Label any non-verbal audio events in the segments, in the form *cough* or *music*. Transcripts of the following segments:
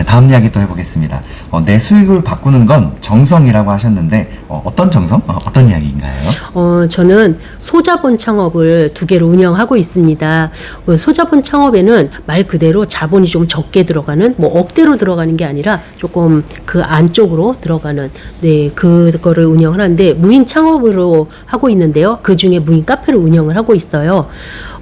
네, 다음 이야기 또 해보겠습니다. 어, 내 수익을 바꾸는 건 정성이라고 하셨는데 어, 떤 정성? 어, 떤 이야기인가요? 어, 저는 소자본 창업을 두 개로 운영하고 있습니다. 그 소자본 창업에는 말 그대로 자본이 좀 적게 들어가는, 뭐 억대로 들어가는 게 아니라 조금 그 안쪽으로 들어가는, 네, 그거를 운영을 하는데 무인 창업으로 하고 있는데요. 그 중에 무인 카페를 운영을 하고 있어요.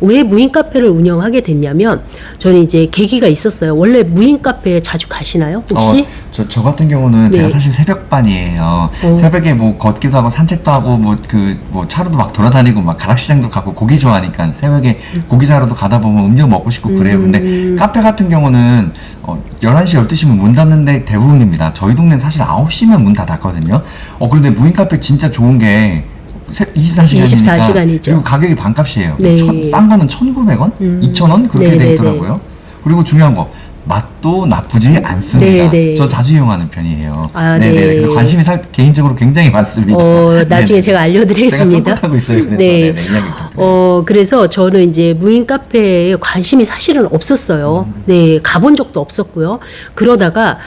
왜 무인 카페를 운영하게 됐냐면 저는 이제 계기가 있었어요. 원래 무인 카페 자주 가시나요? 혹시? 어, 저, 저 같은 경우는 제가 네. 사실 새벽반이에요. 어. 새벽에 뭐 걷기도 하고 산책도 하고 뭐그 뭐 차로도 막 돌아다니고 막 가락시장도 가고 고기 좋아하니까 새벽에 고기 사러도 가다 보면 음료 먹고 싶고 그래요. 음. 근데 카페 같은 경우는 어, 11시, 12시면 문 닫는데 대부분입니다. 저희 동네는 사실 9시면 문 다 닫거든요. 어, 그런데 무인 카페 진짜 좋은 게 24시간이니까 24 시간이죠. 그리고 가격이 반값이에요. 네. 천- 싼 거는 1,900원, 음. 2,000원 그렇게 네, 돼 네, 있더라고요. 그리고 중요한 거 맛도 나쁘지 네, 않습니다. 네. 저 자주 이용하는 편이에요. 아, 네 네. 네. 그래서 관심이 살, 개인적으로 굉장히 많습니다. 어, 나중에 네네. 제가 알려드리겠습니다. 제가 쫓고 있어요. 그래서 네. 네네. 어, 그래서 저는 이제 무인 카페에 관심이 사실은 없었어요. 음. 네, 가본 적도 없었고요. 그러다가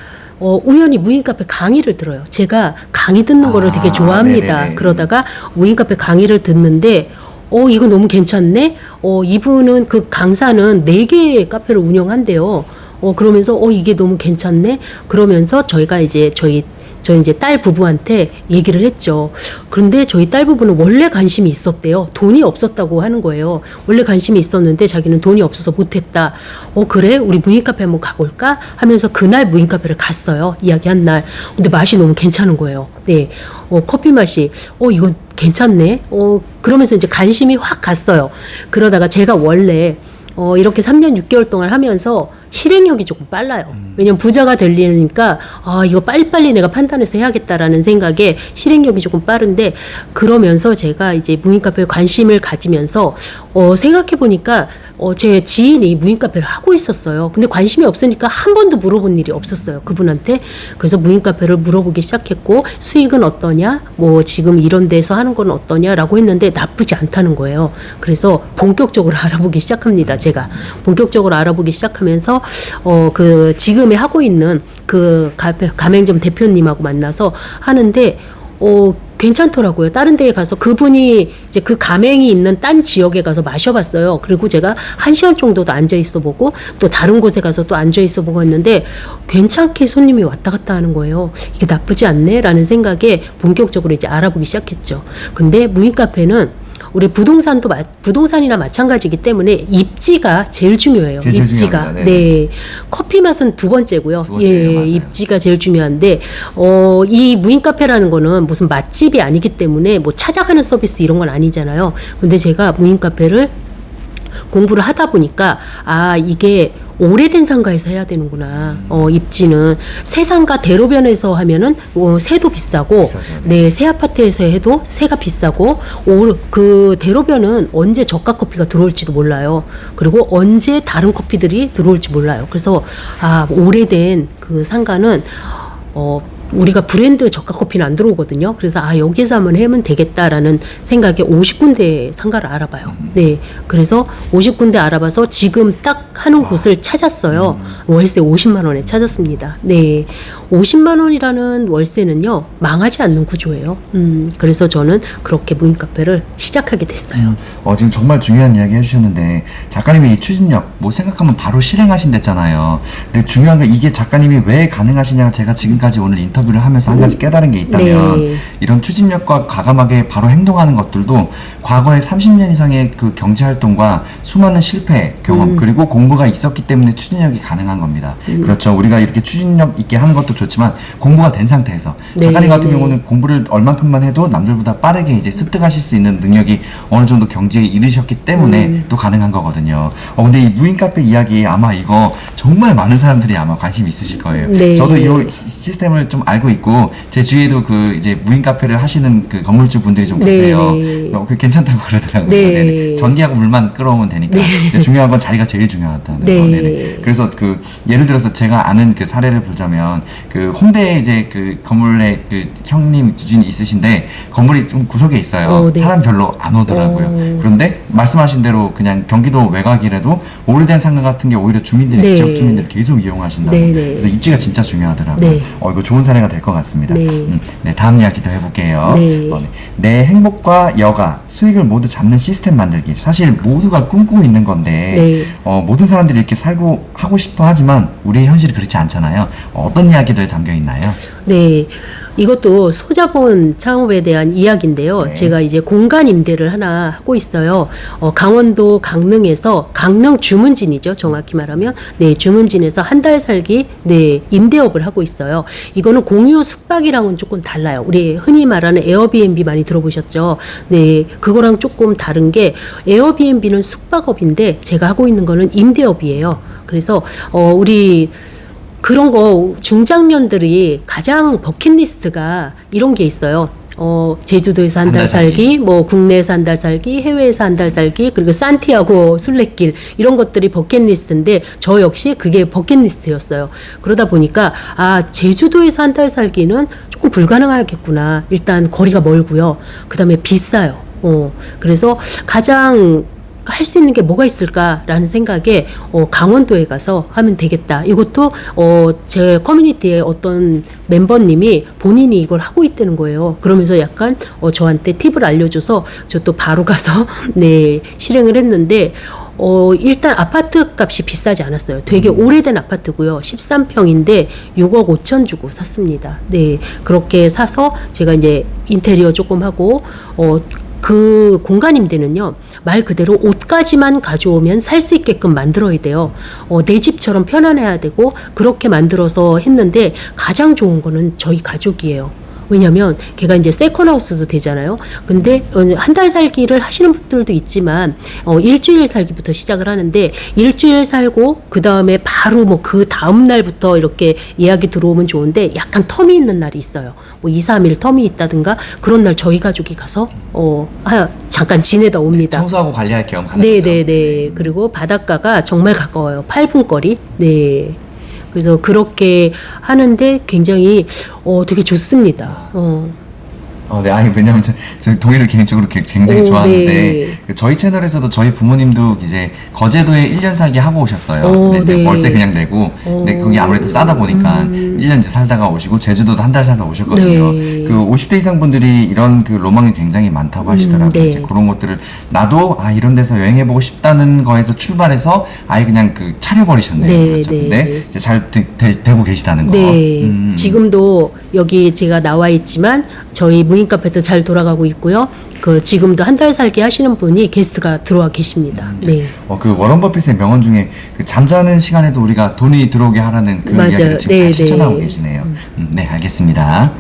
어, 우연히 무인 카페 강의를 들어요. 제가 강의 듣는 거를 아, 되게 좋아합니다. 네네네. 그러다가 무인 카페 강의를 듣는데 어, 이거 너무 괜찮네? 어, 이분은 그 강사는 네 개의 카페를 운영한대요. 어, 그러면서 어, 이게 너무 괜찮네? 그러면서 저희가 이제 저희 저 이제 딸 부부한테 얘기를 했죠. 그런데 저희 딸 부부는 원래 관심이 있었대요. 돈이 없었다고 하는 거예요. 원래 관심이 있었는데 자기는 돈이 없어서 못했다. 어 그래? 우리 무인 카페 한번 가볼까? 하면서 그날 무인 카페를 갔어요. 이야기한 날. 근데 맛이 너무 괜찮은 거예요. 네, 어 커피 맛이 어 이거 괜찮네. 어 그러면서 이제 관심이 확 갔어요. 그러다가 제가 원래 어, 이렇게 3년 6개월 동안 하면서 실행력이 조금 빨라요. 왜냐면 부자가 되려니까, 아, 이거 빨리빨리 내가 판단해서 해야겠다라는 생각에 실행력이 조금 빠른데, 그러면서 제가 이제 무인 카페에 관심을 가지면서, 어, 생각해 보니까, 어, 제 지인이 무인 카페를 하고 있었어요. 근데 관심이 없으니까 한 번도 물어본 일이 없었어요. 그분한테. 그래서 무인 카페를 물어보기 시작했고, 수익은 어떠냐? 뭐, 지금 이런 데서 하는 건 어떠냐라고 했는데, 나쁘지 않다는 거예요. 그래서 본격적으로 *laughs* 알아보기 시작합니다. 제가. 본격적으로 알아보기 시작하면서, 어, 그, 지금에 하고 있는 그 가- 가맹점 대표님하고 만나서 하는데, 어, 괜찮더라고요. 다른 데에 가서 그분이 이제 그 가맹이 있는 딴 지역에 가서 마셔봤어요. 그리고 제가 한 시간 정도도 앉아 있어 보고 또 다른 곳에 가서 또 앉아 있어 보고 했는데 괜찮게 손님이 왔다 갔다 하는 거예요. 이게 나쁘지 않네? 라는 생각에 본격적으로 이제 알아보기 시작했죠. 근데 무인 카페는 우리 부동산도 마, 부동산이나 마찬가지이기 때문에 입지가 제일 중요해요. 제일 입지가. 네. 네. 커피 맛은 두 번째고요. 두 번째예요, 예, 맞아요. 입지가 제일 중요한데 어, 이 무인 카페라는 거는 무슨 맛집이 아니기 때문에 뭐 찾아가는 서비스 이런 건 아니잖아요. 근데 제가 무인 카페를 공부를 하다 보니까 아 이게 오래된 상가에서 해야 되는구나. 어 입지는 새 상가 대로변에서 하면은 어, 새도 비싸고 비싸죠, 네 새 아파트에서 해도 새가 비싸고 오, 그 대로변은 언제 저가 커피가 들어올지도 몰라요. 그리고 언제 다른 커피들이 들어올지 몰라요. 그래서 아 오래된 그 상가는 어 우리가 브랜드 저가 커피는 안 들어오거든요. 그래서 아 여기서 한번 해면 되겠다라는 생각에 50군데 상가를 알아봐요. 네, 그래서 50군데 알아봐서 지금 딱 하는 곳을 찾았어요. 월세 50만 원에 찾았습니다. 네, 50만 원이라는 월세는요 망하지 않는 구조예요. 음, 그래서 저는 그렇게 무인 카페를 시작하게 됐어요. 음, 어, 지금 정말 중요한 이야기 해주셨는데 작가님의 이 추진력 뭐 생각하면 바로 실행하신댔잖아요. 근데 중요한 건 이게 작가님이 왜 가능하시냐 제가 지금까지 오늘 인터 뷰를 하면서 한 가지 깨달은 게 있다면 네. 이런 추진력과 과감하게 바로 행동하는 것들도 과거에 30년 이상의 그 경제 활동과 수많은 실패 경험 음. 그리고 공부가 있었기 때문에 추진력이 가능한 겁니다. 그렇죠. 우리가 이렇게 추진력 있게 하는 것도 좋지만 공부가 된 상태에서 네, 작가님 같은 네. 경우는 공부를 얼만큼만 해도 남들보다 빠르게 이제 습득하실 수 있는 능력이 어느 정도 경지에 이르셨기 때문에 음. 또 가능한 거거든요. 어, 근데 이 무인 카페 이야기 아마 이거 정말 많은 사람들이 아마 관심 있으실 거예요. 네. 저도 이 시- 시스템을 좀 알고 있고 제 주위에도 그 이제 무인 카페를 하시는 그 건물주 분들이 좀 네, 계세요. 네. 어, 그 괜찮다고 그러더라고요. 네. 네네. 전기하고 물만 끌어오면 되니까. 근데 중요한 건 자리가 제일 중요하다는 네. 거. 네네. 그래서 그 예를 들어서 제가 아는 그 사례를 보자면 그 홍대에 이제 그 건물에 그 형님 주진이 있으신데 건물이 좀 구석에 있어요. 어, 네. 사람 별로 안 오더라고요. 어. 그런데 말씀하신 대로 그냥 경기도 외곽이라도 오래된 상가 같은 게 오히려 주민들이 네. 지역 주민들이 계속 이용하신다고. 네, 네. 그래서 입지가 진짜 중요하더라고요. 네. 어 이거 좋은 사례 가 될 것 같습니다. 네. 음, 네 다음 이야기도 해볼게요. 네. 어, 네. 내 행복과 여가 수익을 모두 잡는 시스템 만들기. 사실 모두가 꿈꾸고 있는 건데 네. 어, 모든 사람들이 이렇게 살고 하고 싶어 하지만 우리의 현실이 그렇지 않잖아요. 어, 어떤 이야기들 담겨 있나요? 네. 이것도 소자본 창업에 대한 이야기인데요. 네. 제가 이제 공간 임대를 하나 하고 있어요. 어, 강원도 강릉에서 강릉 주문진이죠. 정확히 말하면 네 주문진에서 한 달 살기 네 임대업을 하고 있어요. 이거는 공유 숙박이랑은 조금 달라요. 우리 흔히 말하는 에어비앤비 많이 들어보셨죠? 네 그거랑 조금 다른 게 에어비앤비는 숙박업인데 제가 하고 있는 거는 임대업이에요. 그래서 어, 우리 그런 거 중장년들이 가장 버킷리스트가 이런 게 있어요. 어, 제주도에서 한 한달 달 살기. 살기, 뭐 국내에서 한 달 살기, 해외에서 한 달 살기, 그리고 산티아고 순례길 이런 것들이 버킷리스트인데 저 역시 그게 버킷리스트였어요. 그러다 보니까 아 제주도에서 한 달 살기는 조금 불가능하겠구나. 일단 거리가 멀고요. 그다음에 비싸요. 어, 그래서 가장 할 수 있는 게 뭐가 있을까라는 생각에 어, 강원도에 가서 하면 되겠다. 이것도 어, 제 커뮤니티에 어떤 멤버님이 본인이 이걸 하고 있다는 거예요. 그러면서 약간 어, 저한테 팁을 알려줘서 저 또 바로 가서 *laughs* 네 실행을 했는데 어, 일단 아파트 값이 비싸지 않았어요. 되게 오래된 아파트고요. 13평인데 6억 5천 주고 샀습니다. 네. 그렇게 사서 제가 이제 인테리어 조금 하고 어, 그 공간 임대는요 말 그대로 옷까지만 가져오면 살 수 있게끔 만들어야 돼요. 어, 내 집처럼 편안해야 되고 그렇게 만들어서 했는데 가장 좋은 거는 저희 가족이에요. 왜냐면 걔가 이제 세컨하우스도 되잖아요. 근데 어, 한달 살기를 하시는 분들도 있지만 어, 일주일 살기부터 시작을 하는데 일주일 살고 그 다음에 바로 뭐 그 다음 날부터 이렇게 예약이 들어오면 좋은데 약간 텀이 있는 날이 있어요. 뭐 2, 3일 텀이 있다든가 그런 날 저희 가족이 가서 어, 아, 잠깐 지내다 옵니다. 청소하고 관리할 겸 네, 거죠. 네, 네. 그리고 바닷가가 정말 가까워요. 8분 거리. 네. 그래서 그렇게 하는데 굉장히 어 되게 좋습니다. 어. 어, 네, 아니 왜냐면 저, 저 동해를 개인적으로 개- 굉장히 오, 좋아하는데 네. 그 저희 채널에서도 저희 부모님도 이제 거제도에 1년 살기 하고 오셨어요. 오, 네, 네, 네. 월세 그냥 내고, 근데 그게 아무래도 싸다 보니까 1년 이제 살다가 오시고 제주도도 한 달 살다 오셨거든요. 네. 그 50대 이상 분들이 이런 그 로망이 굉장히 많다고 하시더라고요. 네. 이제 그런 것들을 나도 아 이런 데서 여행해 보고 싶다는 거에서 출발해서 아예 그냥 그 차려 버리셨네요. 네, 그렇죠. 네. 근데 이제 잘 되, 고 계시다는 거. 네. 음. 지금도 여기 제가 나와 있지만 저희 무인 카페도 잘 돌아가고 있고요. 그 지금도 한 달 살기 하시는 분이 게스트가 들어와 계십니다. 네. 어, 그 워런 버핏의 명언 중에 그 잠자는 시간에도 우리가 돈이 들어오게 하라는 그 맞아요. 이야기를 지금 네, 잘 실천하고 네. 계시네요. 음, 네, 알겠습니다.